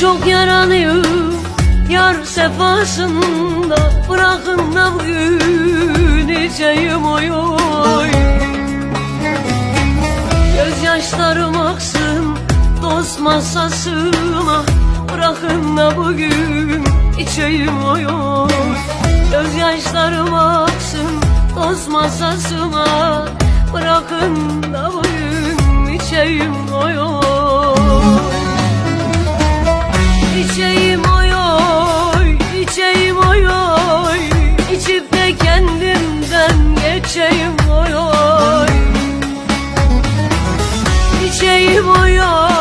çok yaralıyım Yar sefasında Bırakın da içeyim oy oy. Gözyaşlarım aksın Dost masasına Bırakın da bugün içeyim oy oy. Gözyaşlarım aksın Dost masasına Bırakın da bugün içeyim oy oy yüreğim o